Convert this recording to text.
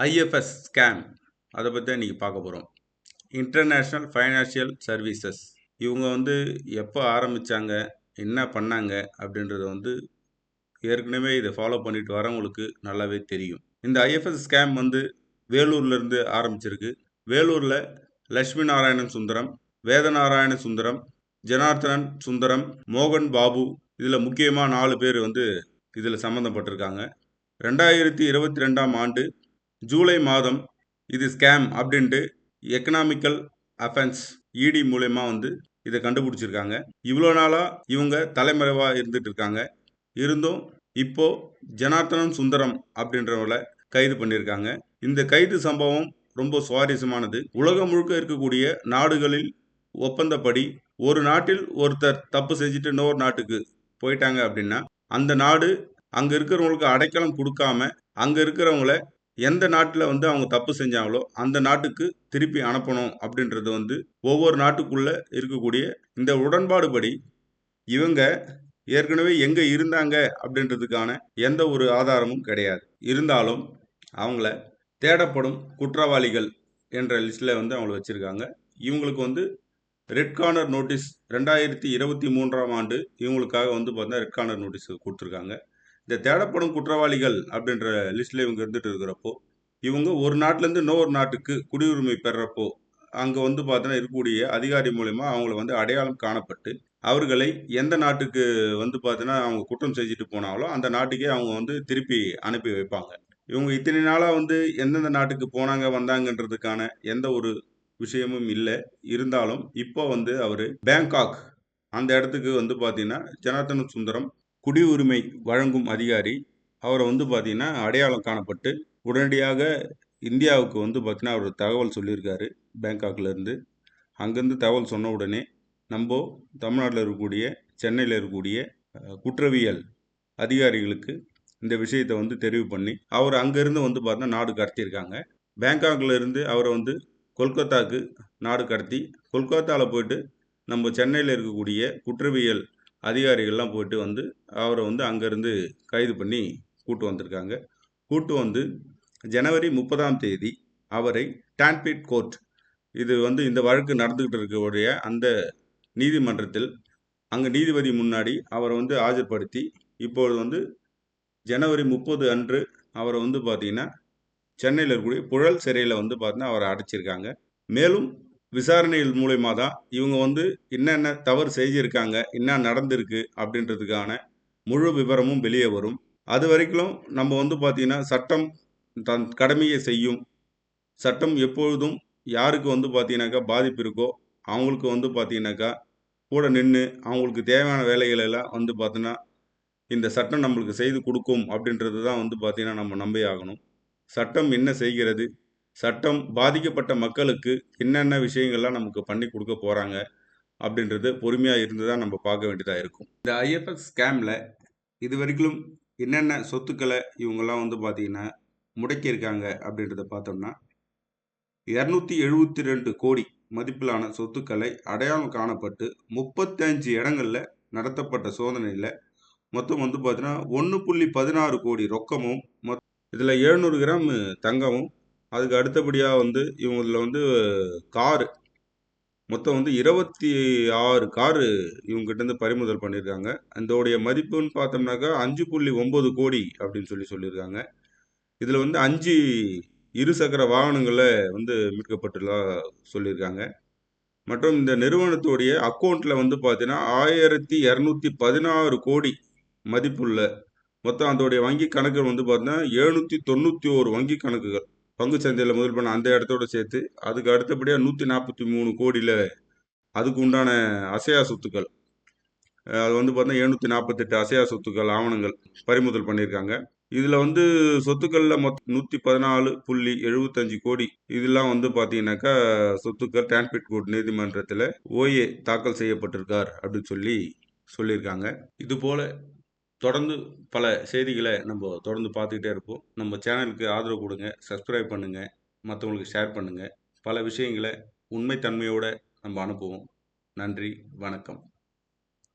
IFS scam அதை பற்றி தான் இன்றைக்கி பார்க்க போகிறோம் இன்டர்நேஷ்னல் ஃபைனான்ஷியல் சர்வீசஸ் இவங்க வந்து எப்போ ஆரம்பித்தாங்க என்ன பண்ணாங்க அப்படின்றத வந்து ஏற்கனவே இதை ஃபாலோ பண்ணிட்டு வரவங்களுக்கு நல்லாவே தெரியும். இந்த ஐஎஃப்எஸ் ஸ்கேம் வந்து வேலூர்லேருந்து ஆரம்பிச்சிருக்கு. வேலூரில் லட்சுமி நாராயணன் சுந்தரம் வேதநாராயண சுந்தரம் ஜனார்த்தனன் சுந்தரம் மோகன் பாபு இதில் முக்கியமாக நாலு பேர் வந்து இதில் சம்மந்தப்பட்டிருக்காங்க ரெண்டாயிரத்தி இருபத்தி ரெண்டாம் ஆண்டு ஜூலை மாதம் இது ஸ்கேம் அப்படின்ட்டு எக்கனாமிக்கல் அஃபென்ஸ் இடி மூலயமா வந்து இதை கண்டுபிடிச்சிருக்காங்க. இவ்வளோ நாளாக இவங்க தலைமறைவாக இருந்துட்டு இருக்காங்க. இருந்தும் இப்போ ஜனார்த்தனம் சுந்தரம் அப்படின்றவங்கள கைது பண்ணியிருக்காங்க. இந்த கைது சம்பவம் ரொம்ப சுவாரஸ்யமானது. உலகம் முழுக்க இருக்கக்கூடிய நாடுகளில் ஒப்பந்தப்படி ஒரு நாட்டில் ஒருத்தர் தப்பு செஞ்சுட்டு இன்னொரு நாட்டுக்கு போயிட்டாங்க அப்படின்னா அந்த நாடு அங்கே இருக்கிறவங்களுக்கு அடைக்கலம் கொடுக்காம அங்கே இருக்கிறவங்கள எந்த நாட்டில் வந்து அவங்க தப்பு செஞ்சாங்களோ அந்த நாட்டுக்கு திருப்பி அனுப்பணும் அப்படின்றது வந்து ஒவ்வொரு நாட்டுக்குள்ளே இருக்கக்கூடிய இந்த உடன்பாடுபடி இவங்க ஏற்கனவே எங்கே இருந்தாங்க அப்படின்றதுக்கான எந்த ஒரு ஆதாரமும் கிடையாது. இருந்தாலும் அவங்கள தேடப்படும் குற்றவாளிகள் என்ற லிஸ்ட்டில் வந்து அவங்கள வச்சுருக்காங்க. இவங்களுக்கு வந்து ரெட் கார்னர் நோட்டீஸ் ரெண்டாயிரத்தி இருபத்தி மூன்றாம் ஆண்டு இவங்களுக்காக வந்து பார்த்தா ரெட் கார்னர் நோட்டீஸ் கொடுத்துருக்காங்க. இந்த தேடப்படும் குற்றவாளிகள் அப்படின்ற லிஸ்ட்டில் இவங்க இருந்துட்டு இருக்கிறப்போ இவங்க ஒரு நாட்டிலேருந்து இன்னொரு நாட்டுக்கு குடியுரிமை பெறப்போ அங்கே வந்து பார்த்தோன்னா இருக்கக்கூடிய அதிகாரி மூலயமா அவங்கள வந்து அடையாளம் காணப்பட்டு அவர்களை எந்த நாட்டுக்கு வந்து பார்த்தீங்கன்னா அவங்க குற்றம் செஞ்சுட்டு போனாங்களோ அந்த நாட்டுக்கே அவங்க வந்து திருப்பி அனுப்பி வைப்பாங்க. இவங்க இத்தனை நாளாக வந்து எந்தெந்த நாட்டுக்கு போனாங்க வந்தாங்கன்றதுக்கான எந்த ஒரு விஷயமும் இல்லை. இருந்தாலும் இப்போ வந்து அவர் பேங்காக் அந்த இடத்துக்கு வந்து பார்த்தீங்கன்னா ஜனார்த்தன சுந்தரம் குடியுரிமை வழங்கும் அதிகாரி அவரை வந்து பார்த்தீங்கன்னா அடையாளம் காணப்பட்டு உடனடியாக இந்தியாவுக்கு வந்து பார்த்தீங்கன்னா அவர் தகவல் சொல்லியிருக்காரு பேங்காக்லேருந்து. அங்கேருந்து தகவல் சொன்ன உடனே நம்ம தமிழ்நாட்டில் இருக்கக்கூடிய சென்னையில் இருக்கக்கூடிய குற்றவியல் அதிகாரிகளுக்கு இந்த விஷயத்தை வந்து தெரிவு பண்ணி அவர் அங்கேருந்து வந்து பார்த்தீங்கன்னா நாடு கடத்தியிருக்காங்க. பேங்காக்ல இருந்து அவரை வந்து கொல்கத்தாவுக்கு நாடு கடத்தி கொல்கத்தாவில் போயிட்டு நம்ம சென்னையில் இருக்கக்கூடிய குற்றவியல் அதிகாரிகள்லாம் போயிட்டு வந்து அவரை வந்து அங்கேருந்து கைது பண்ணி கூட்டு வந்திருக்காங்க. கூட்டு வந்து ஜனவரி முப்பதாம் தேதி அவரை டான்பீட் கோர்ட் இது வந்து இந்த வழக்கு நடந்துக்கிட்டு இருக்கக்கூடிய அந்த நீதிமன்றத்தில் அங்கே நீதிபதி முன்னாடி அவரை வந்து ஆஜர்படுத்தி இப்பொழுது வந்து ஜனவரி முப்பது அன்று அவரை வந்து பார்த்தீங்கன்னா சென்னையில் இருக்கக்கூடிய புழல் சிறையில் வந்து பார்த்தீங்கன்னா அவரை அடைச்சிருக்காங்க. மேலும் விசாரணைகள் மூலயமா தான் இவங்க வந்து என்னென்ன தவறு செஞ்சுருக்காங்க என்ன நடந்திருக்கு அப்படின்றதுக்கான முழு விவரமும் வெளியே வரும். அது வரைக்கும் நம்ம வந்து பார்த்திங்கன்னா சட்டம் தன் கடமையை செய்யும். சட்டம் எப்பொழுதும் யாருக்கு வந்து பார்த்தீங்கன்னாக்கா பாதிப்பு இருக்கோ அவங்களுக்கு வந்து பார்த்தீங்கன்னாக்கா கூட நின்று அவங்களுக்கு தேவையான வேலைகள் எல்லாம் வந்து பார்த்தோன்னா இந்த சட்டம் நம்மளுக்கு செய்து கொடுக்கும் அப்படின்றது தான் வந்து பார்த்தீங்கன்னா நம்ம நம்பி ஆகணும். சட்டம் என்ன செய்கிறது சட்டம் பாதிக்கப்பட்ட மக்களுக்கு என்னென்ன விஷயங்கள்லாம் நமக்கு பண்ணி கொடுக்க போகிறாங்க அப்படின்றது பொறுமையாக இருந்து தான் நம்ம பார்க்க வேண்டியதாக இருக்கும். இந்த ஐஎஃப்எஸ் ஸ்கேமில் இது வரைக்கும் என்னென்ன சொத்துக்களை இவங்கெல்லாம் வந்து பார்த்திங்கன்னா முடக்கியிருக்காங்க அப்படின்றத பார்த்தோம்னா இரநூத்தி எழுபத்தி ரெண்டு கோடி மதிப்பிலான சொத்துக்களை அடையாளம் காணப்பட்டு முப்பத்தஞ்சு இடங்களில் நடத்தப்பட்ட சோதனையில் மொத்தம் வந்து பார்த்தீங்கன்னா ஒன்று புள்ளி பதினாறு கோடி ரொக்கமும் மொத் இதில் எழுநூறு கிராம் தங்கமும் அதுக்கு அடுத்தபடியாக வந்து இவங்களில் வந்து காரு. மொத்தம் வந்து இருபத்தி ஆறு காரு இவங்ககிட்டேருந்து பறிமுதல் பண்ணியிருக்காங்க அதோடைய மதிப்புன்னு பார்த்தோம்னாக்கா அஞ்சு புள்ளி ஒம்பது கோடி அப்படின்னு சொல்லி சொல்லியிருக்காங்க. இதில் வந்து அஞ்சு இருசக்கர வாகனங்களை வந்து மீட்கப்பட்டுள்ளதாக சொல்லியிருக்காங்க. மற்றும் இந்த நிறுவனத்துடைய அக்கௌண்ட்டில் வந்து பார்த்தீங்கன்னா ஆயிரத்தி இரநூத்தி பதினாறு கோடி மதிப்புள்ள மொத்தம் அதோடைய வங்கி கணக்குகள் வந்து பார்த்தீங்கன்னா எழுநூற்றி தொண்ணூற்றி ஒரு வங்கி கணக்குகள். பங்கு சந்தையில் முதல் பண்ண அந்த இடத்தோட சேர்த்து அதுக்கு அடுத்தபடியாக நூற்றி நாற்பத்தி மூணு கோடியில் அதுக்கு உண்டான அசையா சொத்துக்கள். அது வந்து பார்த்தீங்கன்னா எழுநூற்றி நாற்பத்தெட்டு அசையா சொத்துக்கள் ஆவணங்கள் பறிமுதல் பண்ணியிருக்காங்க. இதில் வந்து சொத்துக்களில் மொத்த நூற்றி பதினாலு புள்ளி எழுபத்தஞ்சு கோடி. இதெல்லாம் வந்து பார்த்தீங்கன்னாக்கா சொத்துக்கள் டிரான்ஸ்பிட் கோர்ட் நீதிமன்றத்தில் ஓஏ தாக்கல் செய்யப்பட்டிருக்கார் அப்படின்னு சொல்லி சொல்லியிருக்காங்க. இது போல் தொடர்ந்து பல செய்திகளை நம்ம தொடர்ந்து பார்த்துக்கிட்டே இருப்போம். நம்ம சேனலுக்கு ஆதரவு கொடுங்க சப்ஸ்கிரைப் பண்ணுங்கள் மற்றவங்களுக்கு ஷேர் பண்ணுங்கள் பல விஷயங்களை உண்மைத்தன்மையோடு நம்ம அனுப்புவோம். நன்றி வணக்கம்.